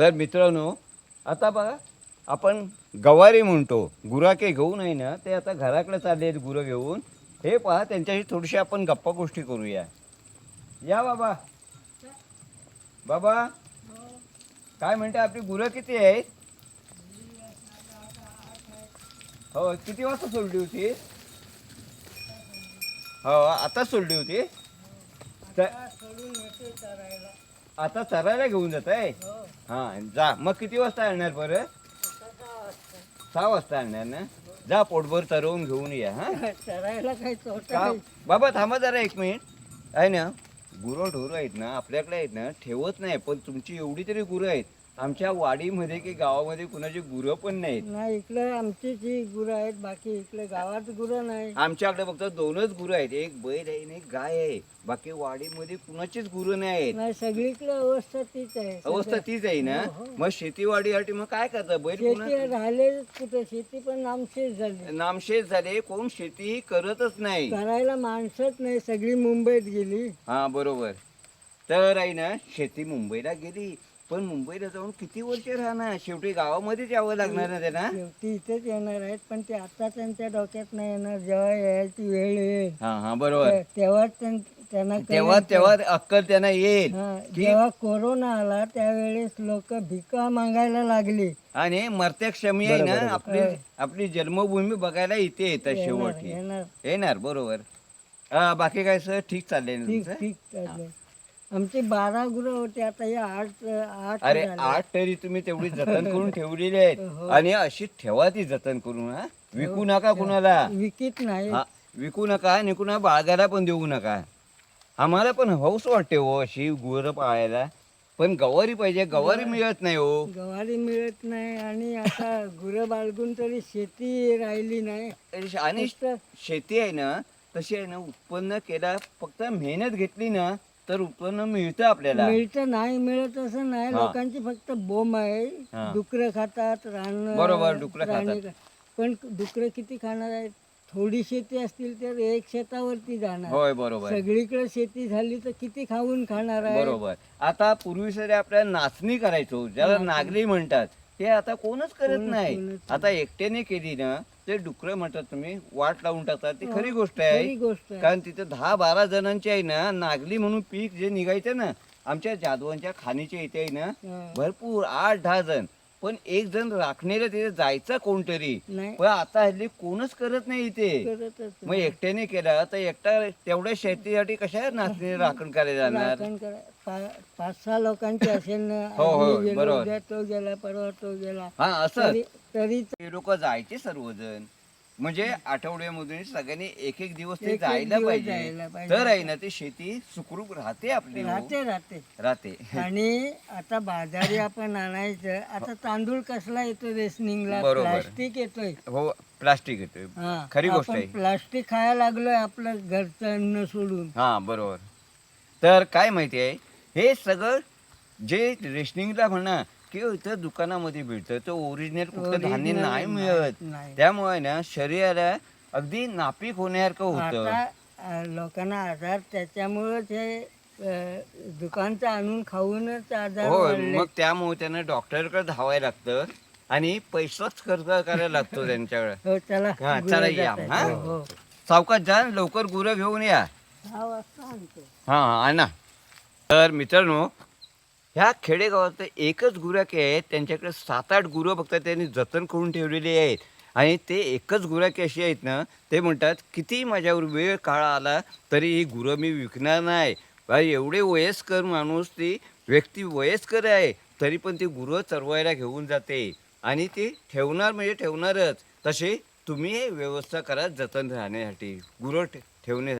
तर मित्रांनो आता बघा आपण गवारी म्हणतो गुराके घेऊन आहे ना ते आता घराकडे चालले आहेत गुरं घेऊन. हे पहा त्यांच्याशी थोडीशी आपण गप्पा गोष्टी करूया. या बाबा. बाबा काय म्हणते आपली गुरं किती आहेत? हो किती वाजता सोडली होती? हो आता सोडली होती? आता चरायला घेऊन जात आहे? हा. जा. मग किती वाजता आणणार परत सहा वाजता आणणार ना? जा पोटभर चरवून घेऊन या हा? चरायला काही तोटा का? नाही. बाबा थांबा जरा एक मिनिट. आहे ना? गुरं ढोरं आहेत ना आपल्याकडे आहेत ना ठेवत नाही पण तुमची एवढी तरी गुरं आहेत. आमच्या वाडीमध्ये की गावामध्ये कुणाची गुरं पण नाहीत. नाही इकडे आमची जी गुरं आहेत बाकी इकडे गावात गुरं नाही. आमच्याकडे फक्त दोनच गुरं आहेत एक बैल आहे आणि एक गाय आहे. बाकी वाडीमध्ये कुणाचीच गुरं नाही आहेत. नाही सगळीकडे अवस्था तीच आहे अवस्था तीच आहे ना? हो, हो. मग शेतीवाडीसाठी मग काय करतं? बैल शेती कुणा राहिले कुठे? शेती पण नामशेष झाली. नामशेष झाले कोण शेती करतच नाही. करायला माणसंच नाही सगळी मुंबईत गेली. हा बरोबर. तर आहे ना शेती मुंबईला गेली. पण मुंबईला जाऊन किती वर्ष राहणार? शेवटी गावामध्येच यावं लागणार ना त्यांना? शेवटी इथेच येणार आहेत पण ते आता त्यांच्या डोक्यात नाही येणार. जेव्हा यायची वेळ येईल. हा हा बरोबर. ते- तेव्हाच त्यां- त्यांना कळेल तेव्हा की- तेव्हा अक्कल त्यांना येईल. हा, की- जेव्हा कोरोना आला त्यावेळेस लोक भिका मागायला लागली. आणि मरत्या क्षमी आहे ना आपली आपली जन्मभूमी बघायला इथे येतात शेवटी. येणार. येणार बरोबर. हा, बाकी काय सर? ठीक चाललंय ना ठीक तुमचं? ठीक चाललंय. आमची बारा गुरं होते आता या आठ आठ अरे झाले. आठ तरी तुम्ही तेवढी जतन करून ठेवलेली आहेत. हो. आणि अशी ठेवा ती जतन करून हा? विकू नका कुणाला. विकीत नाही. हा, विकू नका आणि कुणा बाळगाला पण देऊ नका. आम्हाला पण हौस वाटते हो अशी गुरं पाळायला पण गवारी पाहिजे गवारी मिळत नाही हो. गवारी मिळत नाही आणि आता गुरं बाळगून तरी शेती राहिली नाही. आणि शेती आहे ना तशी आहे ना उत्पन्न केला फक्त मेहनत घेतली ना तर उत्पन्न मिळतं आपल्याला. मिळतं नाही मिळत असं नाही. हा. लोकांची फक्त बोंब आहे. हा. डुकरं खातात रान बरोबर, डुकरं प्राणी खातात. खा- पण डुकरं किती खाणार आहेत? थोडी शेती असतील तर एक शेतावरती जाणार. होय बरोबर. सगळीकडे शेती झाली तर किती खाऊन खाणार आहे बरोबर. आता पूर्वी सरी आपल्याला नाचणी करायचो ज्याला नागरी म्हणतात ते आता कोणच करत नाही. कोणच आता एकट्याने केली ना ते डुकरं म्हणतात तुम्ही वाट लावून टाकतात. ती खरी गोष्ट आहे. खरी गोष्ट आहे. कारण तिथे दहा बारा जणांची आहे ना नागली म्हणून पीक जे निघायचं ना आमच्या जाधवांच्या खाणीच्या इथे आहे ना हा. भरपूर आठ दहा जण. पण एक जण राखणीला तिथे जायचा कोणतरी. नाही. पण आता हल्ली कोणच करत नाही इथे. करतच मग एकट्याने केलं तर एकटा तेवढ्या शेतीसाठी कशा नाचणी राखण करायला जाणार? राखण करा पा- पाच सहा लोकांची असेल ना हो, हो, आम्ही गेलो, बरोबर. उद्या तो गेला परवा तो गेला. हा असं. तरी तरी ते लोक जायचे सर्वजण. म्हणजे आठवड्यामधून सगळ्यांनी एक एक दिवस ते जायला दिवस पाहिजे. जायला पाहिजे. तर आहे ना ते शेती सुखरूप राहते आपली हो. राहते राहते. राहते. आणि आता बाजारी आपण आणायचं आता तांदूळ कसला येतो बरोबर. प्लास्टिक येतोय. हो प्लास्टिक येते हा, खरी गोष्ट आपण आहे. प्लास्टिक खायला लागलोय आपलं घरचं अन्न सोडून. हा बरोबर. तर काय माहिती आहे? हे सगळं जे रेशनिंगला म्हणा किंवा इथं दुकानामध्ये मिळतं ते ओरिजिनल कुठलं धान्य नाही मिळत. त्यामुळे ना शरीराला अगदी नापीक होण्यासारखं होतं आता लोकांना आजार त्याच्यामुळेच हे दुकानचं आणून खाऊनच आजार वाढले. मग त्यामुळे त्यांना डॉक्टरकडे धावायला लागतं आणि पैसाच खर्च करायला लागतो त्यांच्याकडे हो चला हा, चला या. हा? हो, हो. सावकाश जा लवकर गुरं घेऊन या दहा वाजता आणतो हा हा आणा तर मित्रांनो ह्या खेडेगावात एकच गुराखे आहेत त्यांच्याकडे सात आठ गुरं फक्त त्यांनी जतन करून ठेवलेली आहेत. आणि ते एकच गुराखे अशी आहेत ना ते म्हणतात किती माझ्यावर वेळ काळ आला तरी ही गुरं मी विकणार नाही. बा, एवढे वयस्कर माणूस ती व्यक्ती वयस्कर आहे तरी पण ती गुरं चरवायला घेऊन जाते. आणि ती ठेवणार म्हणजे ठेवणारच. तसे तुम्ही व्यवस्था करा जतन राहण्यासाठी गुरं ठे- ठेवणे